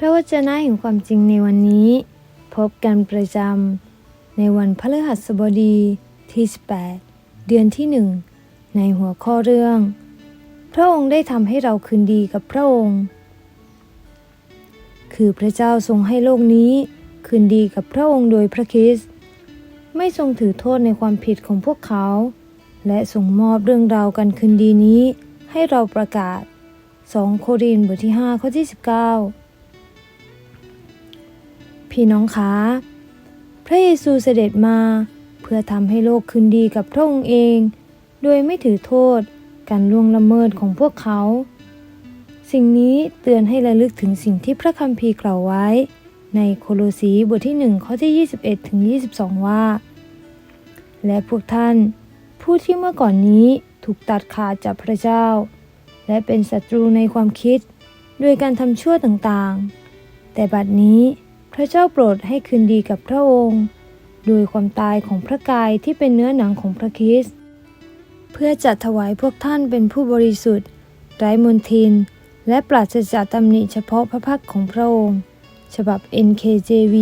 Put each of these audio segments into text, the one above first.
พระวจนะแห่งความจริงในวันนี้ พบกันประจำในวันพฤหัสบดีที่ 18 เดือนที่หนึ่งในหัวข้อเรื่อง พระองค์ได้ทำให้เราคืนดีกับพระองค์ คือพระเจ้าทรงให้โลกนี้คืนดีกับพระองค์โดยพระคริสต์ไม่ทรงถือโทษในความผิดของพวกเขา และทรงมอบเรื่องราวกันคืนดีนี้ให้เราประกาศ 2 โครินธ์บทที่ 5 ข้อที่ 19 พี่น้องคะพระเยซูเสด็จมาเพื่อทำให้โลกคืนดีกับพระองค์เอง โดยไม่ถือโทษการล่วงละเมิดของพวกเขา สิ่งนี้เตือนให้ระลึกถึงสิ่งที่พระคัมภีร์กล่าวไว้ ในโคโลสีบทที่1ข้อที่ 21ถึง22 ว่า และพวกท่าน ผู้ที่เมื่อก่อนนี้ถูกตัดขาดจากพระเจ้า และเป็นศัตรูในความคิดโดยการทำชั่วต่างๆ แต่บัดนี้ ระเจ้าโปรดให้คืนดีกับพระองค์ โดยความตายของพระกายที่เป็นเนื้อหนังของพระคริสต์เพื่อจัดถวายพวกท่านเป็นผู้บริสุทธิ์ ไร้มนทิน และปราศจากตำหนิเฉพาะพระพักของพระองค์ ฉบับ NKJV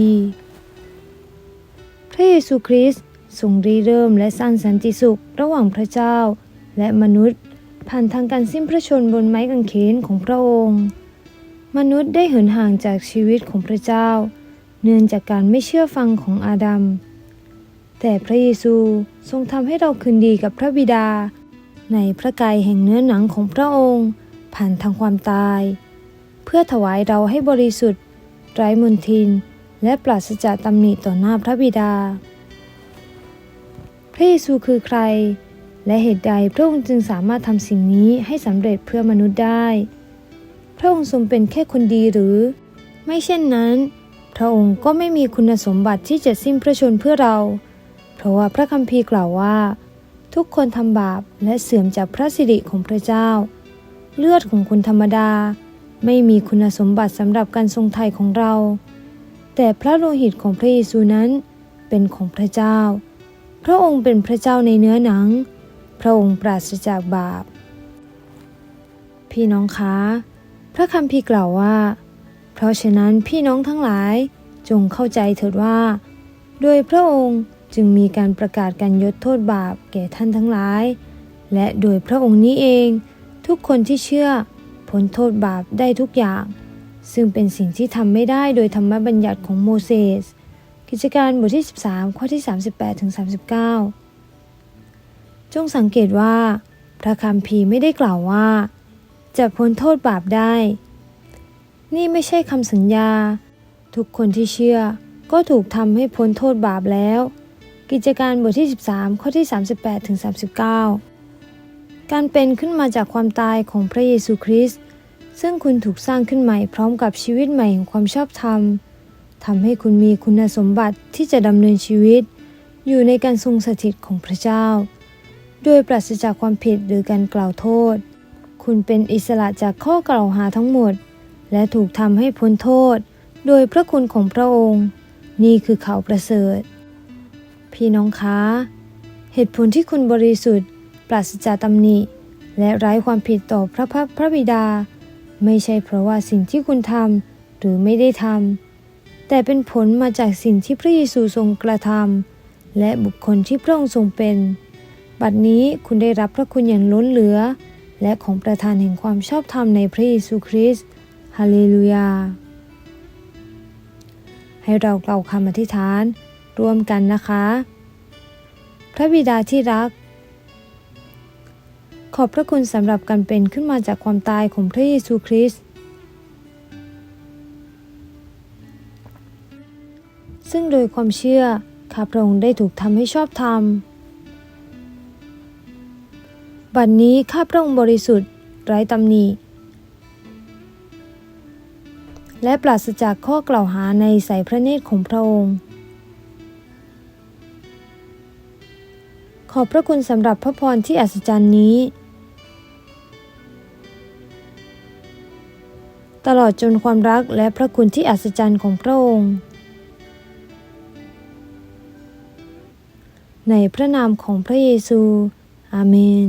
พระเยซูคริสต์ทรงริเริ่มและสร้างสันติสุขระหว่างพระเจ้า และมนุษย์ ผ่านทางการสิ้นพระชนบนไม้กางเขนของพระองค์ มนุษย์ได้เหินห่างจากชีวิตของพระเจ้า เนื่องจากการไม่เชื่อฟังของอาดัม แต่พระเยซูทรงทำให้เราคืนดีกับพระบิดา ในพระกายแห่งเนื้อหนังของพระองค์ ผ่านทางความตาย เพื่อถวายเราให้บริสุทธิ์ ไร้มนทิน และปราศจากตำหนิต่อหน้าพระบิดา พระเยซูคือใคร และเหตุใดพระองค์จึงสามารถทำสิ่งนี้ให้สำเร็จเพื่อมนุษย์ได้ พระองค์ทรงเป็นแค่คนดีหรือ ไม่เช่นนั้น พระองค์ก็ไม่มีคุณสมบัติที่จะสิ้นพระชนเพื่อเรา เพราะว่าพระคัมภีร์กล่าวว่า ทุกคนทำบาปและเสื่อมจากพระสิริของพระเจ้า เลือดของคนธรรมดา ไม่มีคุณสมบัติสำหรับการทรงไถ่ของเรา แต่พระโลหิตของพระเยซูนั้นเป็นของพระเจ้า พระองค์เป็นพระเจ้าในเนื้อหนัง พระองค์ปราศจากบาป พี่น้องคะ พระคัมภีร์กล่าวว่า เพราะฉะนั้นพี่น้องทั้งหลายจงเข้าใจเถิดว่า โดยพระองค์จึงมีการประกาศการยดโทษบาปแก่ท่านทั้งหลาย และโดยพระองค์นี้เองทุกคนที่เชื่อพ้นโทษบาปได้ทุกอย่าง ซึ่งเป็นสิ่งที่ทำไม่ได้โดยธรรมบัญญัติของโมเสสกิจการบทที่ 13 ข้อที่ 38ถึง39 จงสังเกตว่า พระคัมภีร์ไม่ได้กล่าวว่า จะพ้นโทษบาปได้ นี่ไม่ใช่คำสัญญา ทุกคนที่เชื่อก็ถูกทำให้พ้นโทษบาปแล้ว กิจการบทที่ 13 ข้อที่ 38ถึง39 การเป็นขึ้นมาจากความตายของพระเยซูคริสต์ซึ่งคุณถูกสร้างขึ้นใหม่พร้อมกับชีวิตใหม่แห่งความชอบธรรมทำให้คุณมีคุณสมบัติที่จะดำเนินชีวิต อยู่ในการทรงสถิตของพระเจ้าโดยปราศจากความผิดหรือการกล่าวโทษ คุณเป็นอิสระจากข้อกล่าวหาทั้งหมด และถูกทำให้พ้นโทษ โดยพระคุณของพระองค์ นี่คือเขาประเสริฐ พี่น้องคะ เหตุผลที่คุณบริสุทธิ์ ปราศจากตำหนิ และไร้ความผิดต่อพระพักพระบิดา ไม่ใช่เพราะว่าสิ่งที่คุณทำหรือไม่ได้ทำแต่เป็นผลมาจากสิ่งที่พระเยซูทรงกระทำและบุคคลที่พระองค์ทรงเป็น บัดนี้คุณได้รับพระคุณอย่างล้นเหลือ และของประทานแห่งความชอบธรรมในพระเยซูคริสต์ ฮาเลลูยา ให้เรากล่าวคำอธิษฐานร่วมกันนะคะ พระบิดาที่รัก ขอบพระคุณสำหรับการเป็นขึ้นมาจากความตายของพระเยซูคริสต์ซึ่งโดยความเชื่อข้าพระองค์ได้ถูกทำให้ชอบธรรม บัดนนี้ข้าพระองค์บริสุทธิ์ไร้ตำหนิ และปราศจากข้อกล่าวหาในสายพระเนตรของพระองค์ ขอบพระคุณสำหรับพระพรที่อัศจรรย์นี้ ตลอดจนความรักและพระคุณที่อัศจรรย์ของพระองค์ ในพระนามของพระเยซู อาเมน